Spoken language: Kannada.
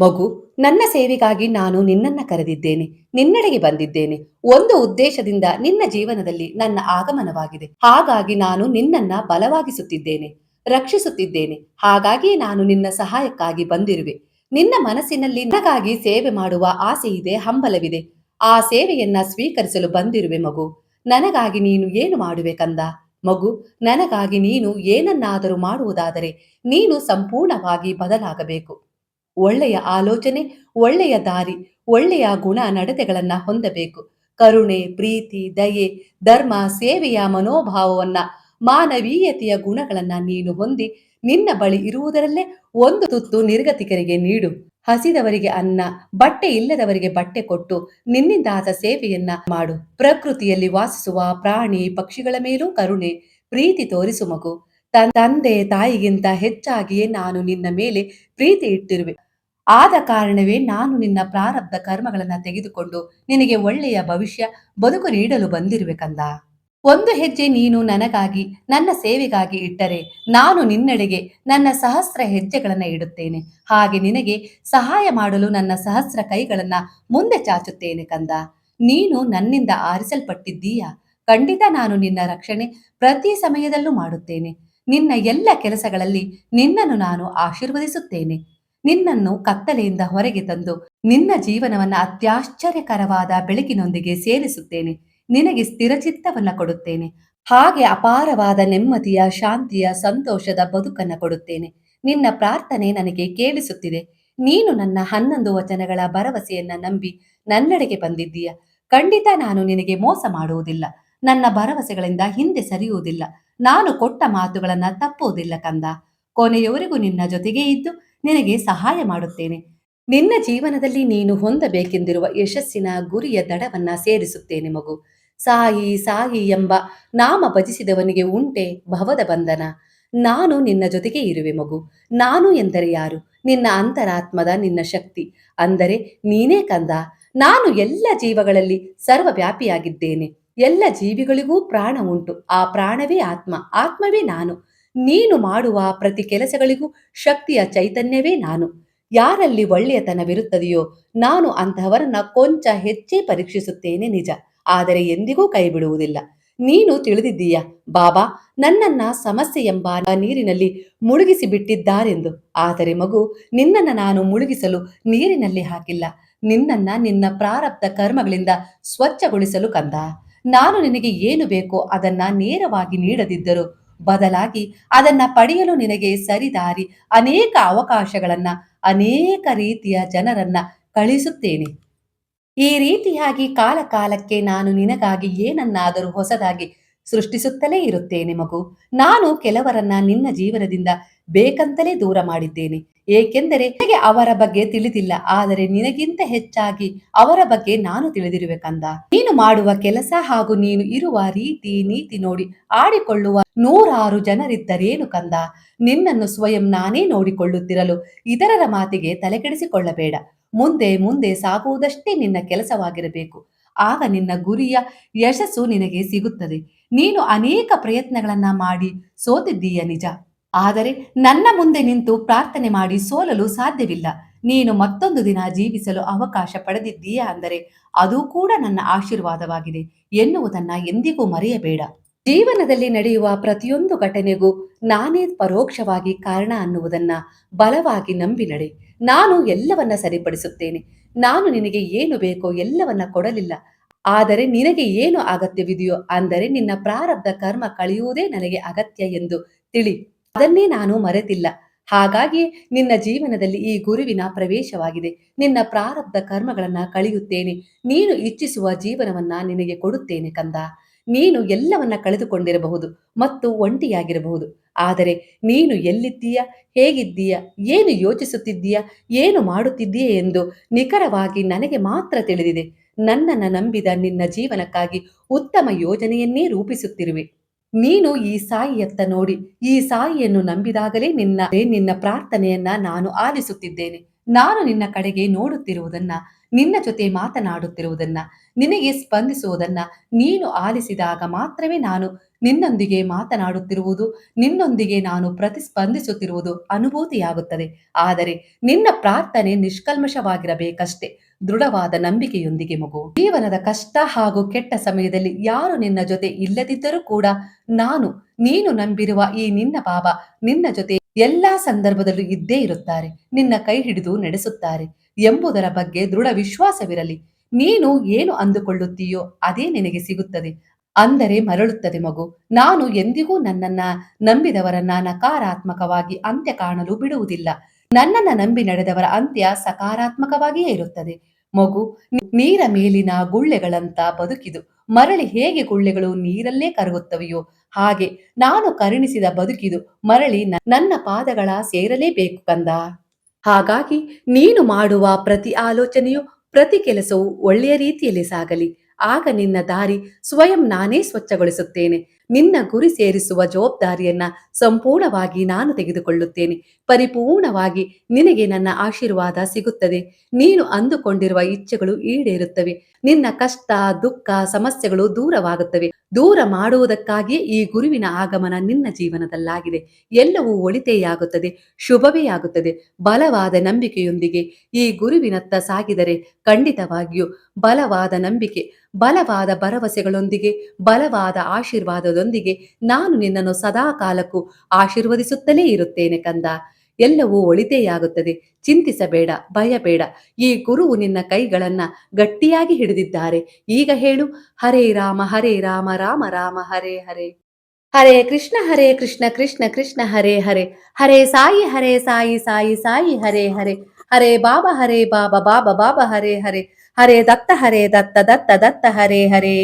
ಮಗು, ನನ್ನ ಸೇವೆಗಾಗಿ ನಾನು ನಿನ್ನನ್ನ ಕರೆದಿದ್ದೇನೆ, ನಿನ್ನೆಡೆಗೆ ಬಂದಿದ್ದೇನೆ. ಒಂದು ಉದ್ದೇಶದಿಂದ ನಿನ್ನ ಜೀವನದಲ್ಲಿ ನನ್ನ ಆಗಮನವಾಗಿದೆ. ಹಾಗಾಗಿ ನಾನು ನಿನ್ನನ್ನ ಬಲವಾಗಿಸುತ್ತಿದ್ದೇನೆ, ರಕ್ಷಿಸುತ್ತಿದ್ದೇನೆ. ಹಾಗಾಗಿ ನಾನು ನಿನ್ನ ಸಹಾಯಕ್ಕಾಗಿ ಬಂದಿರುವೆ. ನಿನ್ನ ಮನಸ್ಸಿನಲ್ಲಿ ನನಗಾಗಿ ಸೇವೆ ಮಾಡುವ ಆಸೆ ಇದೆ ಹಂಬಲವಿದೆ. ಆ ಸೇವೆಯನ್ನ ಸ್ವೀಕರಿಸಲು ಬಂದಿರುವೆ ಮಗು. ನನಗಾಗಿ ನೀನು ಏನು ಮಾಡುವೆ ಕಂದ? ಮಗು, ನನಗಾಗಿ ನೀನು ಏನನ್ನಾದರೂ ಮಾಡುವುದಾದರೆ ನೀನು ಸಂಪೂರ್ಣವಾಗಿ ಬದಲಾಗಬೇಕು. ಒಳ್ಳೆಯ ಆಲೋಚನೆ, ಒಳ್ಳೆಯ ದಾರಿ, ಒಳ್ಳೆಯ ಗುಣ ನಡತೆಗಳನ್ನ ಹೊಂದಬೇಕು. ಕರುಣೆ, ಪ್ರೀತಿ, ದಯೆ, ಧರ್ಮ, ಸೇವೆಯ ಮನೋಭಾವವನ್ನ, ಮಾನವೀಯತೆಯ ಗುಣಗಳನ್ನ ನೀನು ಹೊಂದಿ ನಿನ್ನ ಬಳಿ ಇರುವುದರಲ್ಲೇ ಒಂದು ತುತ್ತು ನಿರ್ಗತಿಕರಿಗೆ ನೀಡು. ಹಸಿದವರಿಗೆ ಅನ್ನ, ಬಟ್ಟೆ ಇಲ್ಲದವರಿಗೆ ಬಟ್ಟೆ ಕೊಟ್ಟು ನಿನ್ನಿಂದಾದ ಸೇವೆಯನ್ನ ಮಾಡು. ಪ್ರಕೃತಿಯಲ್ಲಿ ವಾಸಿಸುವ ಪ್ರಾಣಿ ಪಕ್ಷಿಗಳ ಮೇಲೂ ಕರುಣೆ, ಪ್ರೀತಿ ತೋರಿಸು ಮಗು. ತಂದೆ ತಾಯಿಗಿಂತ ಹೆಚ್ಚಾಗಿಯೇ ನಾನು ನಿನ್ನ ಮೇಲೆ ಪ್ರೀತಿ ಇಟ್ಟಿರುವೆ. ಆದ ಕಾರಣವೇ ನಾನು ನಿನ್ನ ಪ್ರಾರಬ್ಧ ಕರ್ಮಗಳನ್ನ ತೆಗೆದುಕೊಂಡು ನಿನಗೆ ಒಳ್ಳೆಯ ಭವಿಷ್ಯ ಬದುಕು ನೀಡಲು ಬಂದಿರುವೆ ಕಂದ ಒಂದು ಹೆಜ್ಜೆ ನೀನು ನನಗಾಗಿ, ನನ್ನ ಸೇವೆಗಾಗಿ ಇಟ್ಟರೆ ನಾನು ನಿನ್ನೆಡೆಗೆ ನನ್ನ ಸಹಸ್ರ ಹೆಜ್ಜೆಗಳನ್ನ ಇಡುತ್ತೇನೆ. ಹಾಗೆ ನಿನಗೆ ಸಹಾಯ ಮಾಡಲು ನನ್ನ ಸಹಸ್ರ ಕೈಗಳನ್ನ ಮುಂದೆ ಚಾಚುತ್ತೇನೆ ಕಂದ ನೀನು ನನ್ನಿಂದ ಆರಿಸಲ್ಪಟ್ಟಿದ್ದೀಯ? ಖಂಡಿತ ನಾನು ನಿನ್ನ ರಕ್ಷಣೆ ಪ್ರತಿ ಸಮಯದಲ್ಲೂ ಮಾಡುತ್ತೇನೆ. ನಿನ್ನ ಎಲ್ಲ ಕೆಲಸಗಳಲ್ಲಿ ನಿನ್ನನ್ನು ನಾನು ಆಶೀರ್ವದಿಸುತ್ತೇನೆ. ನಿನ್ನನ್ನು ಕತ್ತಲೆಯಿಂದ ಹೊರಗೆ ತಂದು ನಿನ್ನ ಜೀವನವನ್ನ ಅತ್ಯಾಶ್ಚರ್ಯಕರವಾದ ಬೆಳಕಿನೊಂದಿಗೆ ಸೇರಿಸುತ್ತೇನೆ. ನಿನಗೆ ಸ್ಥಿರಚಿತ್ತವನ್ನ ಕೊಡುತ್ತೇನೆ. ಹಾಗೆ ಅಪಾರವಾದ ನೆಮ್ಮದಿಯ, ಶಾಂತಿಯ, ಸಂತೋಷದ ಬದುಕನ್ನ ಕೊಡುತ್ತೇನೆ. ನಿನ್ನ ಪ್ರಾರ್ಥನೆ ನನಗೆ ಕೇಳಿಸುತ್ತಿದೆ. ನೀನು ನನ್ನ ಹನ್ನೊಂದು ವಚನಗಳ ಭರವಸೆಯನ್ನ ನಂಬಿ ನನ್ನೆಡೆಗೆ ಬಂದಿದ್ದೀಯ. ಖಂಡಿತ ನಾನು ನಿನಗೆ ಮೋಸ ಮಾಡುವುದಿಲ್ಲ. ನನ್ನ ಭರವಸೆಗಳಿಂದ ಹಿಂದೆ ಸರಿಯುವುದಿಲ್ಲ. ನಾನು ಕೊಟ್ಟ ಮಾತುಗಳನ್ನ ತಪ್ಪುವುದಿಲ್ಲ ಕಂದ. ಕೊನೆಯವರೆಗೂ ನಿನ್ನ ಜೊತೆಗೇ ಇದ್ದು ನಿನಗೆ ಸಹಾಯ ಮಾಡುತ್ತೇನೆ. ನಿನ್ನ ಜೀವನದಲ್ಲಿ ನೀನು ಹೊಂದಬೇಕೆಂದಿರುವ ಯಶಸ್ಸಿನ ಗುರಿಯ ದಡವನ್ನ ಸೇರಿಸುತ್ತೇನೆ ಮಗು. ಸಾಯಿ ಸಾಯಿ ಎಂಬ ನಾಮ ಭಜಿಸಿದವನಿಗೆ ಉಂಟೆ ಭವದ ಬಂಧನ. ನಾನು ನಿನ್ನ ಜೊತೆಗೆ ಇರುವೆ ಮಗು. ನಾನು ಎಂದರೆ ಯಾರು? ನಿನ್ನ ಅಂತರಾತ್ಮದ ನಿನ್ನ ಶಕ್ತಿ. ಅಂದರೆ ನೀನೇ ಕಂದ. ನಾನು ಎಲ್ಲ ಜೀವಗಳಲ್ಲಿ ಸರ್ವವ್ಯಾಪಿಯಾಗಿದ್ದೇನೆ. ಎಲ್ಲ ಜೀವಿಗಳಿಗೂ ಪ್ರಾಣ ಉಂಟು. ಆ ಪ್ರಾಣವೇ ಆತ್ಮ. ಆತ್ಮವೇ ನಾನು. ನೀನು ಮಾಡುವ ಪ್ರತಿ ಕೆಲಸಗಳಿಗೂ ಶಕ್ತಿಯ ಚೈತನ್ಯವೇ ನಾನು. ಯಾರಲ್ಲಿ ಒಳ್ಳೆಯತನವಿರುತ್ತದೆಯೋ ನಾನು ಅಂತಹವರನ್ನ ಕೊಂಚ ಹೆಚ್ಚೇ ಪರೀಕ್ಷಿಸುತ್ತೇನೆ ನಿಜ. ಆದರೆ ಎಂದಿಗೂ ಕೈ ಬಿಡುವುದಿಲ್ಲ ನೀನು ತಿಳಿದಿದ್ದೀಯ? ಬಾಬಾ, ನನ್ನನ್ನ ಸಮಸ್ಯೆ ಎಂಬ ನೀರಿನಲ್ಲಿ ಮುಳುಗಿಸಿ ಬಿಟ್ಟಿದ್ದಾರೆಂದು. ಆದರೆ ಮಗು, ನಿನ್ನನ್ನ ನಾನು ಮುಳುಗಿಸಲು ನೀರಿನಲ್ಲಿ ಹಾಕಿಲ್ಲ. ನಿನ್ನನ್ನ ನಿನ್ನ ಪ್ರಾರಬ್ಧ ಕರ್ಮಗಳಿಂದ ಸ್ವಚ್ಛಗೊಳಿಸಲು ಕಂದ. ನಾನು ನಿನಗೆ ಏನು ಬೇಕೋ ಅದನ್ನ ನೇರವಾಗಿ ನೀಡದಿದ್ದರೂ ಬದಲಾಗಿ ಅದನ್ನ ಪಡೆಯಲು ನಿನಗೆ ಸರಿದಾರಿ ಅನೇಕ ಅವಕಾಶಗಳನ್ನ, ಅನೇಕ ರೀತಿಯ ಜನರನ್ನ ಕಳಿಸುತ್ತೇನೆ. ಈ ರೀತಿಯಾಗಿ ಕಾಲ ಕಾಲಕ್ಕೆ ನಾನು ನಿನಗಾಗಿ ಏನನ್ನಾದರೂ ಹೊಸದಾಗಿ ಸೃಷ್ಟಿಸುತ್ತಲೇ ಇರುತ್ತೇನೆ ಮಗು. ನಾನು ಕೆಲವರನ್ನ ನಿನ್ನ ಜೀವನದಿಂದ ಬೇಕಂತಲೇ ದೂರ ಮಾಡಿದ್ದೇನೆ. ಏಕೆಂದರೆ ನನಗೆ ಅವರ ಬಗ್ಗೆ ತಿಳಿದಿಲ್ಲ, ಆದರೆ ನಿನಗಿಂತ ಹೆಚ್ಚಾಗಿ ಅವರ ಬಗ್ಗೆ ನಾನು ತಿಳಿದಿರುವೆ ಕಂದ ನೀನು ಮಾಡುವ ಕೆಲಸ ಹಾಗೂ ನೀನು ಇರುವ ರೀತಿ ನೀತಿ ನೋಡಿ ಆಡಿಕೊಳ್ಳುವ ನೂರಾರು ಜನರಿದ್ದರೇನು ಕಂದ ನಿನ್ನನ್ನು ಸ್ವಯಂ ನಾನೇ ನೋಡಿಕೊಳ್ಳುತ್ತಿರಲು ಇತರರ ಮಾತಿಗೆ ತಲೆಕೆಡಿಸಿಕೊಳ್ಳಬೇಡ. ಮುಂದೆ ಮುಂದೆ ಸಾಗುವುದಷ್ಟೇ ನಿನ್ನ ಕೆಲಸವಾಗಿರಬೇಕು. ಆಗ ನಿನ್ನ ಗುರಿಯ ಯಶಸ್ಸು ನಿನಗೆ ಸಿಗುತ್ತದೆ. ನೀನು ಅನೇಕ ಪ್ರಯತ್ನಗಳನ್ನ ಮಾಡಿ ಸೋತಿದ್ದೀಯ ನಿಜ. ಆದರೆ ನನ್ನ ಮುಂದೆ ನಿಂತು ಪ್ರಾರ್ಥನೆ ಮಾಡಿ ಸೋಲಲು ಸಾಧ್ಯವಿಲ್ಲ. ನೀನು ಮತ್ತೊಂದು ದಿನ ಜೀವಿಸಲು ಅವಕಾಶ ಪಡೆದಿದ್ದೀಯ ಅಂದರೆ ಅದು ಕೂಡ ನನ್ನ ಆಶೀರ್ವಾದವಾಗಿದೆ ಎನ್ನುವುದನ್ನ ಎಂದಿಗೂ ಮರೆಯಬೇಡ. ಜೀವನದಲ್ಲಿ ನಡೆಯುವ ಪ್ರತಿಯೊಂದು ಘಟನೆಗೂ ನಾನೇ ಪರೋಕ್ಷವಾಗಿ ಕಾರಣ ಅನ್ನುವುದನ್ನ ಬಲವಾಗಿ ನಂಬಿ ನಡೆ. ನಾನು ಎಲ್ಲವನ್ನ ಸರಿಪಡಿಸುತ್ತೇನೆ. ನಾನು ನಿನಗೆ ಏನು ಬೇಕೋ ಎಲ್ಲವನ್ನ ಕೊಡಲಿಲ್ಲ. ಆದರೆ ನಿನಗೆ ಏನು ಅಗತ್ಯವಿದೆಯೋ ಅಂದರೆ ನಿನ್ನ ಪ್ರಾರಬ್ಧ ಕರ್ಮ ಕಳೆಯುವುದೇ ನನಗೆ ಅಗತ್ಯ ಎಂದು ತಿಳಿ. ಅದನ್ನೇ ನಾನು ಮರೆತಿಲ್ಲ. ಹಾಗಾಗಿ ನಿನ್ನ ಜೀವನದಲ್ಲಿ ಈ ಗುರುವಿನ ಪ್ರವೇಶವಾಗಿದೆ. ನಿನ್ನ ಪ್ರಾರಬ್ಧ ಕರ್ಮಗಳನ್ನ ಕಳೆಯುತ್ತೇನೆ. ನೀನು ಇಚ್ಛಿಸುವ ಜೀವನವನ್ನ ನಿನಗೆ ಕೊಡುತ್ತೇನೆ ಕಂದ. ನೀನು ಎಲ್ಲವನ್ನ ಕಳೆದುಕೊಂಡಿರಬಹುದು ಮತ್ತು ಒಂಟಿಯಾಗಿರಬಹುದು. ಆದರೆ ನೀನು ಎಲ್ಲಿದ್ದೀಯ? ಹೇಗಿದ್ದೀಯ? ಏನು ಯೋಚಿಸುತ್ತಿದ್ದೀಯ? ಏನು ಮಾಡುತ್ತಿದ್ದೀಯ ಎಂದು ನಿಖರವಾಗಿ ನನಗೆ ಮಾತ್ರ ತಿಳಿದಿದೆ. ನನ್ನನ್ನು ನಂಬಿದ ನಿನ್ನ ಜೀವನಕ್ಕಾಗಿ ಉತ್ತಮ ಯೋಜನೆಯನ್ನೇ ರೂಪಿಸುತ್ತಿರುವೆ. ನೀನು ಈ ಸಾಯಿಯತ್ತ ನೋಡಿ. ಈ ಸಾಯಿಯನ್ನು ನಂಬಿದಾಗಲೇ ನಿನ್ನ ನಿನ್ನ ಪ್ರಾರ್ಥನೆಯನ್ನ ನಾನು ಆಲಿಸುತ್ತಿದ್ದೇನೆ. ನಾನು ನಿನ್ನ ಕಡೆಗೆ ನೋಡುತ್ತಿರುವುದನ್ನ, ನಿನ್ನ ಜೊತೆ ಮಾತನಾಡುತ್ತಿರುವುದನ್ನ, ನಿನಗೆ ಸ್ಪಂದಿಸುವುದನ್ನ ನೀನು ಆಲಿಸಿದಾಗ ಮಾತ್ರವೇ ನಾನು ನಿನ್ನೊಂದಿಗೆ ಮಾತನಾಡುತ್ತಿರುವುದು, ನಿನ್ನೊಂದಿಗೆ ನಾನು ಪ್ರತಿಸ್ಪಂದಿಸುತ್ತಿರುವುದು ಅನುಭೂತಿಯಾಗುತ್ತದೆ. ಆದರೆ ನಿನ್ನ ಪ್ರಾರ್ಥನೆ ನಿಷ್ಕಲ್ಮಶವಾಗಿರಬೇಕಷ್ಟೇ. ದೃಢವಾದ ನಂಬಿಕೆಯೊಂದಿಗೆ ಮಗು. ಜೀವನದ ಕಷ್ಟ ಹಾಗೂ ಕೆಟ್ಟ ಸಮಯದಲ್ಲಿ ಯಾರು ನಿನ್ನ ಜೊತೆ ಇಲ್ಲದಿದ್ದರೂ ಕೂಡ ನಾನು, ನೀನು ನಂಬಿರುವ ಈ ನಿನ್ನ ಬಾಬಾ ನಿನ್ನ ಜೊತೆ ಎಲ್ಲಾ ಸಂದರ್ಭದಲ್ಲೂ ಇದ್ದೇ ಇರುತ್ತಾರೆ, ನಿನ್ನ ಕೈ ಹಿಡಿದು ನಡೆಸುತ್ತಾರೆ ಎಂಬುದರ ಬಗ್ಗೆ ದೃಢ ವಿಶ್ವಾಸವಿರಲಿ. ನೀನು ಏನು ಅಂದುಕೊಳ್ಳುತ್ತೀಯೋ ಅದೇ ನಿನಗೆ ಸಿಗುತ್ತದೆ ಅಂದರೆ ಮರಳುತ್ತದೆ ಮಗು. ನಾನು ಎಂದಿಗೂ ನನ್ನನ್ನ ನಂಬಿದವರನ್ನ ನಕಾರಾತ್ಮಕವಾಗಿ ಅಂತ್ಯ ಕಾಣಲು ಬಿಡುವುದಿಲ್ಲ. ನನ್ನನ್ನ ನಂಬಿ ನಡೆದವರ ಅಂತ್ಯ ಸಕಾರಾತ್ಮಕವಾಗಿಯೇ ಇರುತ್ತದೆ. ಮಗು ನೀರ ಮೇಲಿನ ಗುಳ್ಳೆಗಳಂತ ಬದುಕಿದು. ಮರಳಿ ಹೇಗೆ ಗುಳ್ಳೆಗಳು ನೀರಲ್ಲೇ ಕರಗುತ್ತವೆಯೋ, ಹಾಗೆ ನಾನು ಕರುಣಿಸಿದ ಬದುಕಿದು. ಮರಳಿ ನನ್ನ ಪಾದಗಳ ಸೇರಲೇಬೇಕು ಕಂದ. ಹಾಗಾಗಿ ನೀನು ಮಾಡುವ ಪ್ರತಿ ಆಲೋಚನೆಯು ಪ್ರತಿ ಕೆಲಸವು ಒಳ್ಳೆಯ ರೀತಿಯಲ್ಲಿ ಸಾಗಲಿ. ಆಗ ನಿನ್ನ ದಾರಿ ಸ್ವಯಂ ನಾನೇ ಸ್ವಚ್ಛಗೊಳಿಸುತ್ತೇನೆ. ನಿನ್ನ ಗುರಿ ಸೇರಿಸುವ ಜವಾಬ್ದಾರಿಯನ್ನ ಸಂಪೂರ್ಣವಾಗಿ ನಾನು ತೆಗೆದುಕೊಳ್ಳುತ್ತೇನೆ. ಪರಿಪೂರ್ಣವಾಗಿ ನಿನಗೆ ನನ್ನ ಆಶೀರ್ವಾದ ಸಿಗುತ್ತದೆ. ನೀನು ಅಂದುಕೊಂಡಿರುವ ಇಚ್ಛೆಗಳು ಈಡೇರುತ್ತವೆ. ನಿನ್ನ ಕಷ್ಟ, ದುಃಖ, ಸಮಸ್ಯೆಗಳು ದೂರವಾಗುತ್ತವೆ. ದೂರ ಮಾಡುವುದಕ್ಕಾಗಿಯೇ ಈ ಗುರುವಿನ ಆಗಮನ ನಿನ್ನ ಜೀವನದಲ್ಲಾಗಿದೆ. ಎಲ್ಲವೂ ಒಳಿತೆಯಾಗುತ್ತದೆ, ಶುಭವೇ ಆಗುತ್ತದೆ. ಬಲವಾದ ನಂಬಿಕೆಯೊಂದಿಗೆ ಈ ಗುರುವಿನತ್ತ ಸಾಗಿದರೆ ಖಂಡಿತವಾಗಿಯೂ ಬಲವಾದ ನಂಬಿಕೆ, ಬಲವಾದ ಭರವಸೆಗಳೊಂದಿಗೆ ಬಲವಾದ ಆಶೀರ್ವಾದದೊಂದಿಗೆ ನಾನು ನಿನ್ನನ್ನು ಸದಾ ಕಾಲಕ್ಕೂ ಆಶೀರ್ವದಿಸುತ್ತಲೇ ಇರುತ್ತೇನೆ ಕಂದ. ಎಲ್ಲವೂ ಒಳಿತೆಯಾಗುತ್ತದೆ. ಚಿಂತಿಸಬೇಡ, ಭಯಬೇಡ. ಈ ಗುರುವು ನಿನ್ನ ಕೈಗಳನ್ನ ಗಟ್ಟಿಯಾಗಿ ಹಿಡಿದಿದ್ದಾರೆ. ಈಗ ಹೇಳು, ಹರೇ ರಾಮ ಹರೇ ರಾಮ ರಾಮ ರಾಮ, ಹರೇ ಹರೇ. ಹರೇ ಕೃಷ್ಣ ಹರೇ ಕೃಷ್ಣ ಕೃಷ್ಣ ಕೃಷ್ಣ, ಹರೇ ಹರೇ. ಹರೇ ಸಾಯಿ ಹರೇ ಸಾಯಿ ಸಾಯಿ ಸಾಯಿ, ಹರೇ ಹರೇ. ಹರೇ ಬಾಬಾ ಹರೇ ಬಾಬಾ ಬಾಬಾ ಬಾಬಾ, ಹರೇ ಹರೇ. ಹರೇ ದತ್ತ ಹರೇ ದತ್ತ ದತ್ತ ದತ್ತ, ಹರೇ ಹರೇ.